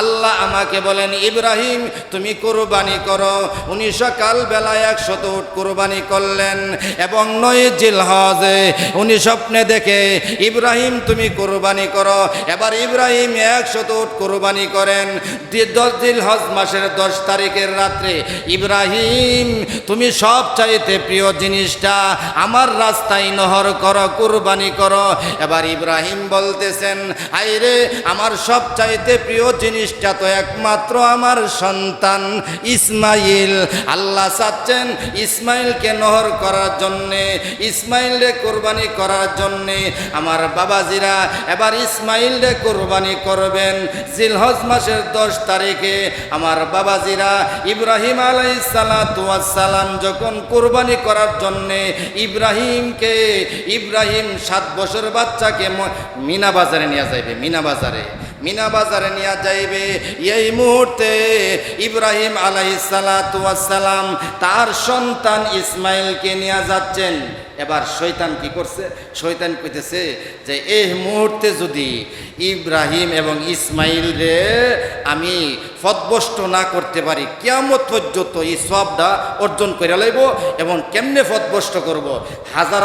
আল্লাহ আমাকে বলেন, ইব্রাহিম, তুমি কোরবানি করো। উনি সকাল বেলায় একশত উট কোরবানি করলেন এবং নয় জিলহজে উনি স্বপ্নে দেখে, ইব্রাহিম, তুমি কোরবানি করো। এবার ইব্রাহিম একশত উট কোরবানি করেন। দশ জিলহজ মাসের দশ তারিখের রাত্রে, ইব্রাহিম, তুমি সব চাইতে প্রিয় জিনিসটা আমার রাস্তায় নহর করো, কোরবানি করো। এবার ইব্রাহিম বলতেছেন, আইরে, আমার সব চাইতে প্রিয় জিনিসটা তো একমাত্র আমার সন্তান ইসমাইল। আল্লাহ চাচ্ছেন ইসমাইলকে নহর করার জন্যে, ইসমাইলরে কোরবানি করার জন্যে। আমার বাবাজিরা এবার ইসমাইলরে কোরবানি করবেন। জিলহজ মাসের দশ তারিখে আমার বাবাজিরা ইব্রাহিম আলাইসালাম যখন কোরবানি করার জন্যে ইব্রাহিমকে, ইব্রাহিম সাত বছর বাচ্চাকে মিনা বাজারে নিয়ে যাইবে, মিনা বাজারে। মিনা বাজারে নিয়ে যাইবে। এই মুহূর্তে ইব্রাহিম আলাইসালাম তার সন্তান ইসমাইলকে নিয়ে যাচ্ছেন। এবার শৈতান কি করছে? শৈতান কইতেছে যে এই মুহূর্তে যদি ইব্রাহিম এবং ইসমাইল রে আমি ফদবষ্ট না করতে পারি কেমন পর্যন্ত এই সবটা অর্জন করে লাইব এবং কেমনে ফদবষ্ট করব? হাজার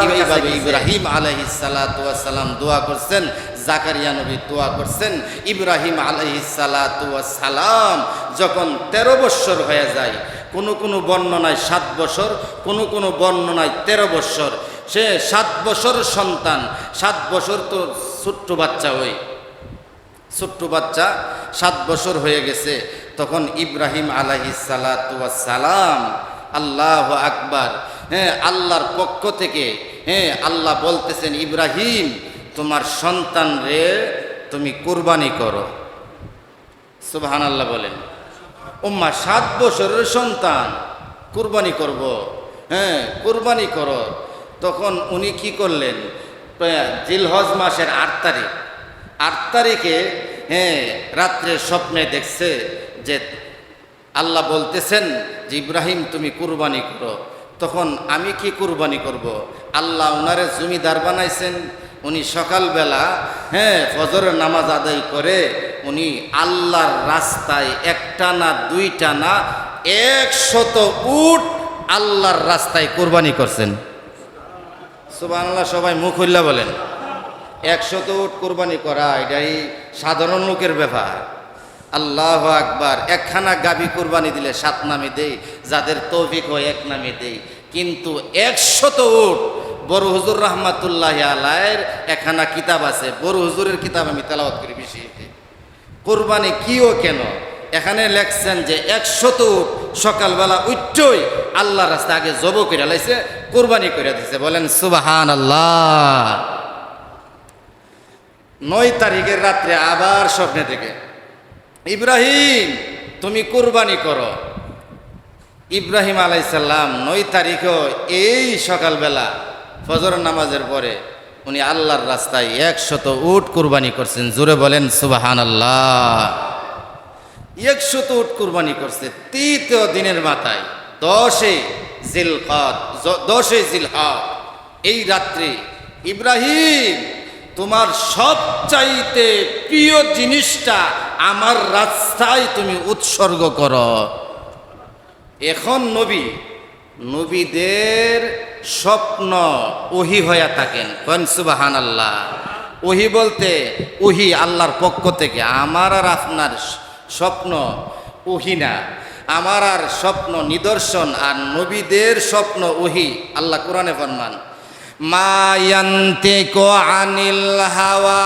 ইব্রাহিম আলহিসাল্লাম দোয়া করছেন জাকারিয়া নবী দোয়া করছেন। ইব্রাহিম আলহিসাল্লাম যখন তেরো বৎসর হয়ে যায় কোনো কোনো বর্ণনায় সাত বছর, কোনো কোনো বর্ণনায় তেরো বৎসর সে সাত বছর সন্তান, সাত বছর তো ছোট্ট বাচ্চা হই ছোট্ট বাচ্চা সাত বছর হয়ে গেছে। তখন ইব্রাহিম আলাহি সালাম, আল্লাহ আকবার। হ্যাঁ আল্লাহর পক্ষ থেকে হ্যাঁ আল্লাহ বলতেছেন, ইব্রাহিম, তোমার সন্তান রে, তুমি কোরবানি করো। সুবহান আল্লাহ বলেন। উম্মা, সাত বছরের সন্তান। কুরবানি করব। হ্যাঁ কুরবানি করো। তখন উনি কি করলেন? জিলহজ মাসের আট তারিখ। আট তারিখে হ্যাঁ রাত্রে স্বপ্নে দেখছে যে আল্লাহ বলতেছেন যে, ইব্রাহিম, তুমি কুরবানি করো। তখন আমি কি কুরবানি করব। আল্লাহ ওনারে জমিদার বানাইছেন। উনি সকালবেলা হ্যাঁ ফজরের নামাজ আদায় করে উনি আল্লাহর রাস্তায় একটা না দুইটা না একশত উট আল্লাহর রাস্তায় কোরবানি করছেন। সুবাহ সবাই মুখ হইল্লা বলেন। একশত উট কোরবানি করা, এটাই সাধারণ লোকের ব্যাপার। আল্লাহ আকবার, একখানা গাবি কোরবানি দিলে সাত নামে দেই, যাদের তৌফিক হয় এক নামে দেই। কিন্তু একশত উট, বড় হুজুর রহমাতুল্লাহ আলায়ের একখানা কিতাব আছে, বড় হুজুরের কিতাব আমি তেলাওয়াত করি বেশি। কোরবানি কিও কেন? এখানে লেখছেন যে একশত সকালবেলা উচ্চই আল্লাহ রাস্তা আগে জব করে লাইছে, কোরবানি করে দিছে। বলেন সুবাহান আল্লাহ নয় তারিখের রাত্রে আবার স্বপ্নে থেকে ইব্রাহিম, তুমি কোরবানি করো। ইব্রাহিম আলাইসাল্লাম নয় তারিখও এই সকালবেলা ফজর নামাজের পরে উনি আল্লাহর রাস্তায় একশত উট কুরবানি করছেন। জোরে বলেন সুবাহান আল্লাহ একশত উট কুরবানি করছে তৃতীয় দিনের মাথায় দশে জিলকত দশে জিলহদ। এই রাত্রে ইব্রাহিম, তোমার সবচাইতে প্রিয় জিনিসটা আমার রাস্তায় তুমি উৎসর্গ করো। এখন নবী, নবীদের স্বপ্ন ওহি হইয়া থাকেন। কন সুবাহান আল্লাহ ওহি বলতে ওহি আল্লাহর পক্ষ থেকে। আমার আর আপনার স্বপ্ন ওহি না। আমার আর স্বপ্ন নিদর্শন আর নবীদের স্বপ্ন ওহি। আল্লাহ কোরআনে ফরমান মায়ান্তিকো আনিল হাওয়া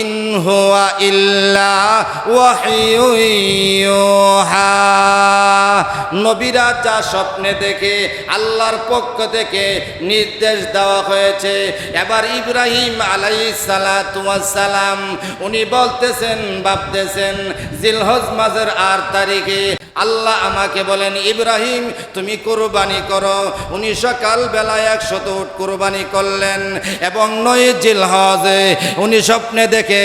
ইন হুয়া ইল্লা ওয়াহিয়ুহা নবীরা যা স্বপ্নে দেখে, আল্লাহর পক্ষ থেকে নির্দেশ দেওয়া হয়েছে। এবার ইব্রাহিম আলাই সালাম, উনি বলতেছেন, ভাবতেছেন, জিলহজ মাসের আট তারিখে আল্লাহ আমাকে বলেন, ইব্রাহিম, তুমি কোরবানি করো। উনি সকাল বেলায় একশত উট কোরবানি করলেন এবং নয় জিলহজে উনি স্বপ্নে দেখে,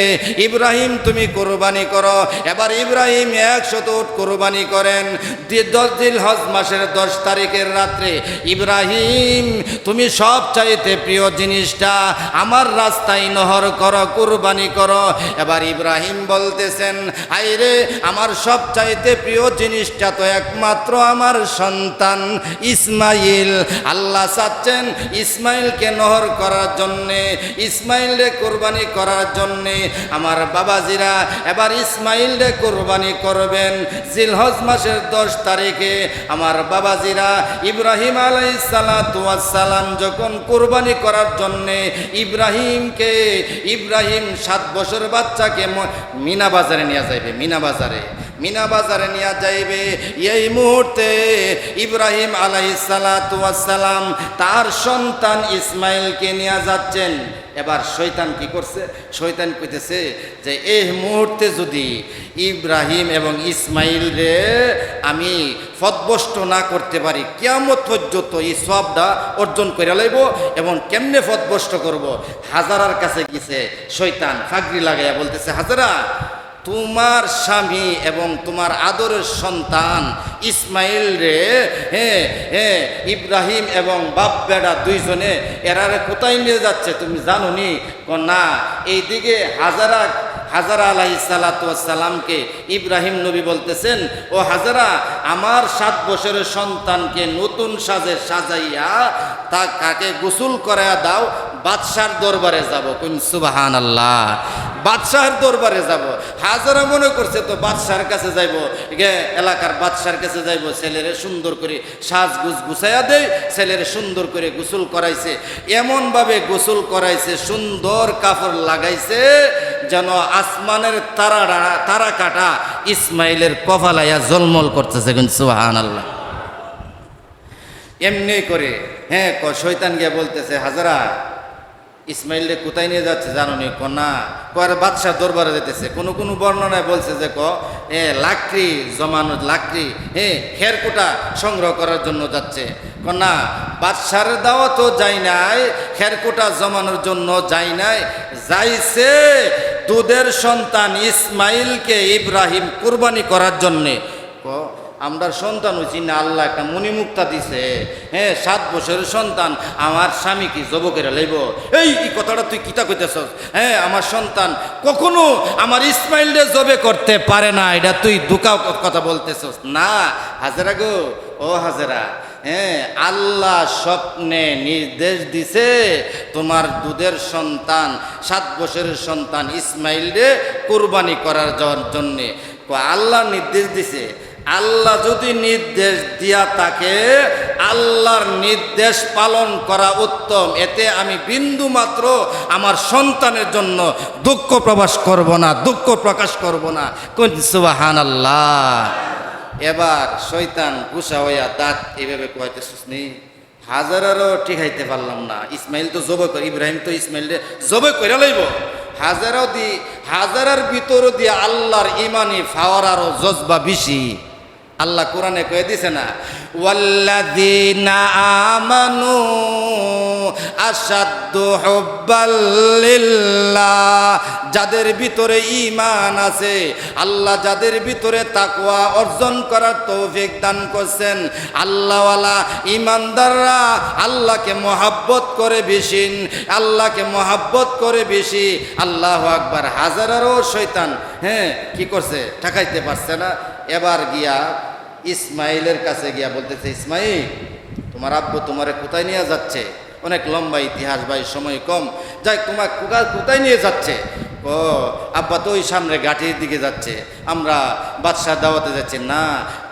ইব্রাহিম, তুমি কোরবানি করো। এবার ইব্রাহিম একশত উট কোরবানি করেন। দশ জিলহজ মাসের দশ তারিখের রাত্রে, ইব্রাহিম, তুমি সব চাইতে প্রিয় জিনিসটা আমার রাস্তায় নহর করো, কোরবানি করো। এবার ইব্রাহিম বলতেছেন, আইরে, আমার সব চাইতে প্রিয় জিনিসটা তো একমাত্র আমার সন্তান ইসমাইল। আল্লাহ চাচ্ছেন ইসমাইলকে নহর করার জন্যে, ইসমাইলরে কোরবানি করার জন্যে আমার বাবাজিরা এবার ইসমাইলরে কোরবানি করবেন। জিলহজ মাসের দশ তারিখে আমার বাবাজিরা ইব্রাহিম আলাইসালাম যখন কোরবানি করার জন্যে ইব্রাহিমকে, ইব্রাহিম সাত বছর বাচ্চাকে মিনা বাজারে নিয়ে যাইবে, মিনা বাজারে। মিনা বাজারে নিয়ে যাইবে। এই মুহূর্তে ইব্রাহিম আলাইসালাম তার সন্তান ইসমাইলকে নিয়ে যাচ্ছেন। এবার শৈতান কি করছে? শৈতান কইতেছে যে, এই মুহূর্তে যদি ইব্রাহিম এবং ইসমাইল রে আমি ফদবষ্ট না করতে পারি কেমন পর্যন্ত এই সবটা অর্জন করে লাইব এবং কেমনে ফদবষ্ট করব? হাজারার কাছে গেছে শৈতান ফাগরি লাগাইয়া বলতেছে, হাজারা তোমার স্বামী এবং তোমার আদরের সন্তান ইসমাইল রে হ্যাঁ হ্যাঁ ইব্রাহিম এবং বাপ বেড়া দুইজনে এরারে কোথায় নিয়ে যাচ্ছে তুমি জানো নি না এইদিকে হাজারা হাজারা আলাহি সালাতামকে ইব্রাহিম নবী বলতেছেন, ও হাজারা, আমার সাত বছরের সন্তানকে নতুন সাজে সাজাইয়া তা কাকে গোসল করাইয়া দাও? বাদশার দরবারে যাব। কোন সুবাহান আল্লাহ বাদশাহের দরবারে যাব। হাজারা মনে করছে তো বাদশার কাছে যাইব। এলাকার বাদশার কাছে যাইব। ছেলেরে সুন্দর করে সাজগুজ গুছাইয়া দেয় ছেলেরে সুন্দর করে গোসল করাইছে। এমনভাবে গোসল করাইছে, সুন্দর কাপড় লাগাইছে, যেন আসমানের তারা তারা কাটা ইসমাইলের কফালাইয়া জলমল করতেছে কিন্তু সুহান আল্লাহ এমনি করে হ্যাঁ শৈতান গিয়ে বলতেছে, হাজারা ইসমাইলরে কোথায় নিয়ে যাচ্ছে জানো নি? কন্যা কয়ার বাদশাহ দরবারে যেতেছে। কোনো কোনো বর্ণনায় বলছে যে ক, এ লাকড়ি জমানো লাকড়ি হ্যাঁ খেরকুটা সংগ্রহ করার জন্য যাচ্ছে। কন্যা বাদশার দাওয়া তো যাই নাই, খেরকুটা জমানোর জন্য যাই নাই। যাইছে দুধের সন্তান ইসমাইলকে ইব্রাহিম কুরবানি করার জন্যে। ক আমরা সন্তান হয়েছি না আল্লাহ একটা মণিমুক্তা দিছে। হ্যাঁ সাত বছরের সন্তান, আমার স্বামী কি জব করে লাইব? এই কথাটা তুই কিতা কইতেছ হ্যাঁ আমার সন্তান কখনো আমার ইসমাইলরে জবে করতে পারে না, এটা তুই দুকাও কথা বলতেছস। না, হাজারা গো, ও হাজারা হ্যাঁ আল্লাহ স্বপ্নে নির্দেশ দিছে তোমার দুধের সন্তান, সাত বছরের সন্তান ইসমাইলরে কোরবানি করার জন্যে। আল্লাহ নির্দেশ দিছে। আল্লাহ যদি নির্দেশ দিয়া তাকে আল্লাহর নির্দেশ পালন করা উত্তম। এতে আমি বিন্দু মাত্র আমার সন্তানের জন্য দুঃখ প্রকাশ করব না, দুঃখ প্রকাশ করব না। সুবাহান আল্লাহ এবার শৈতান গুসা হইয়া দাঁত এভাবে কয়তে শুসনি হাজারেরও টিকাইতে পারলাম না। ইসমাইল তো জবে করে, ইব্রাহিম তো ইসমাইল জবে করে লইব। হাজারও দি, হাজারের ভিতর দিয়ে আল্লাহর ইমানি, ফাওয়ার আরও জজবা বেশি। আল্লাহ কোরআনে কয়ে দিছে না আমানু যাদের ভিতরে ঈমান আছে, আল্লাহ যাদের ভিতরে তাকওয়া অর্জন করার তৌফিক দান করছেন। আল্লাহওয়ালা ঈমানদাররা আল্লাহকে মহাব্বত করে বেশি, আল্লাহকে মহাব্বত করে বেশি। আল্লাহ আকবার, হাজারারও শয়তান হ্যাঁ কি করছে? ঠেকাইতে পারছে না। এবার গিয়া ইসমাইলের কাছে গিয়া বলতেছে, ইসমাইল, তোমার আব্বু তোমারে কোথায় নিয়ে যাচ্ছে? অনেক লম্বা ইতিহাস ভাই, সময় কম। যাই, তোমার কোথায় নিয়ে যাচ্ছে? ও, আব্বা তো ওই সামনে গাঠির দিকে যাচ্ছে। আমরা বাদশাহ দাওয়াতে যাচ্ছি। না,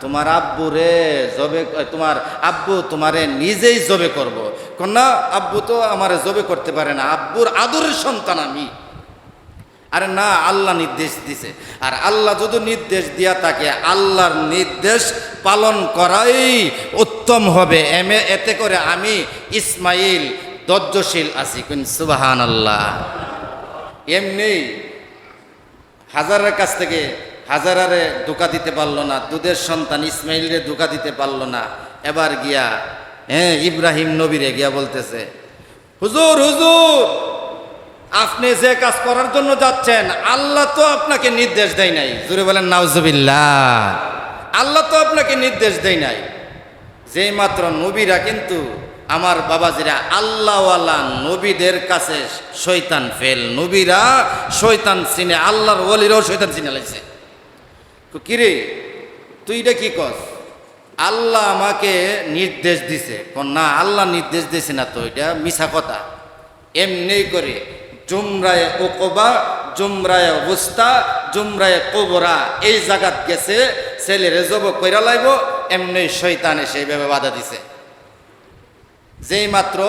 তোমার আব্বু রে, জবে, তোমার আব্বু তোমারে নিজেই জবে করব। না আব্বু তো আমারে জবে করতে পারে না। আব্বুর আদরের সন্তান আমি। আরে না, আল্লাহ নির্দেশ দিছে। আর আল্লাহ যদি নির্দেশ দিয়া থাকে, আল্লাহর নির্দেশ পালন করাই উত্তম হবে। এমে এতে করে আমি ইসমাইল দজ্জশীল আছি কোন সুবাহান আল্লাহ এমনি হাজারের কাছ থেকে হাজারারে ধোকা দিতে পারল না, দুধের সন্তান ইসমাইলরে ধোকা দিতে পারল না। এবার গিয়া হ্যাঁ ইব্রাহিম নবীরে গিয়া বলতেছে, হুজুর হুজুর আপনি যে কাজ করার জন্য যাচ্ছেন, আল্লাহ তো আপনাকে নির্দেশ দেয় নাই। জুড়ে বলেন, নাউজুবিল্লাহ। আল্লাহ তো আপনাকে নির্দেশ দেয় নাই। যেই মাত্র নবীরা কিন্তু আমার বাবাজিরা আল্লাহওয়ালা নবীদের কাছে শৈতান ফেল। নবীরা শৈতান চিনে, আল্লাহর ওলিরাও শৈতান চিনে লাগছে কিরে, তুই এটা কি কস? আল্লাহ আমাকে নির্দেশ দিছে। না, আল্লাহ নির্দেশ দিছে না তো, এটা মিছা কথা। এমনি করে জুমরায় ওকবা জুমরায় বুস্তা জুমরায় কোবরা, এই জায়গাত গেছে, ছেলেরে জব কইরা লাইব, এমনি শৈতানে সেইভাবে বাধা দিছে। যেই মাত্র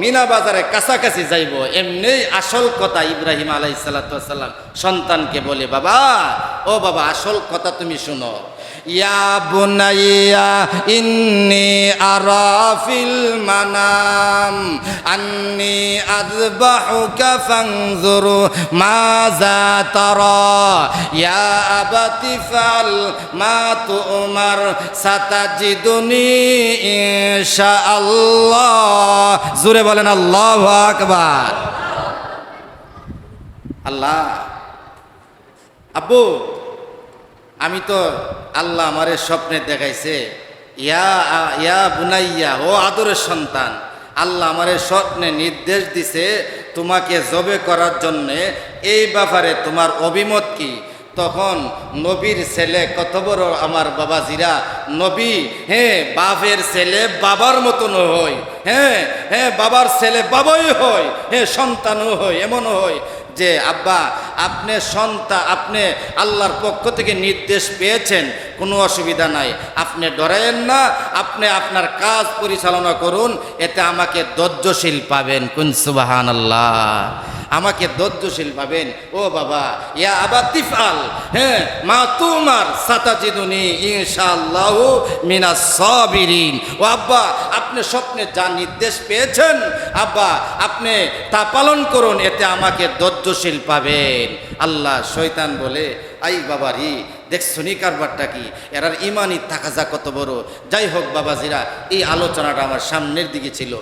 মিনা বাজারে কাছাকাছি যাইব, এমনি আসল কথা ইব্রাহিম আলাই সাল্লাম সন্তানকে বলে, বাবা, ও বাবা, আসল কথা তুমি শুনো ইয়া ইন্নি আরাফিল মানাম, আন্নি আযবাহুকা ফানজুর মাযা তারা। ইয়া আবাতি ফাল মা তুমার, সাতাজিদুনি ইনশাআল্লাহ। জুরে বলেন আল্লাহু আকবার। আল্লাহ। আব্বু আমি তো আল্লাহ আমারে স্বপ্নে দেখাইছে, ইয়া ইয়া বুনাইয়া, ও আদরের সন্তান, আল্লাহ আমারে স্বপ্নে নির্দেশ দিছে তোমাকে জবে করার জন্যে, এই ব্যাপারে তোমার অভিমত কি? তখন নবীর ছেলে কত বড় আমার বাবাজিরা, নবী হ্যাঁ বাপের ছেলে বাবার মতন হয় হ্যাঁ হ্যাঁ বাবার ছেলে বাবাই হয় হ্যাঁ সন্তানও হয় এমনও হয় যে আব্বা, আপনি সন্তান আপনি আল্লাহর পক্ষ থেকে নির্দেশ পেয়েছেন, কোনো অসুবিধা নাই। আপনি ডরায়েন না, আপনি আপনার কাজ পরিচালনা করুন, এতে আমাকে ধৈর্যশীল পাবেন। কুন সুবাহান আল্লাহ আমাকে ধৈর্যশীল পাবেন। ও বাবা, ইয়া আবা তিফাল হ্যাঁ মা তোমার সাতাজিদুনি ইনশাআল্লাহ মিনা সাবিরিন। ও আব্বা আপনি স্বপ্নে যা নির্দেশ পেয়েছেন, আব্বা, আপনি তা পালন করুন, এতে আমাকে ধৈর্যশীল পাবেন। আল্লাহ শয়তান বলে, আই বাবা রি দেখছ নি কারবারটা কি? এরার ইমানই থাকা যা কত বড়। যাই হোক, বাবাজিরা, এই আলোচনাটা আমার সামনের দিকে ছিল।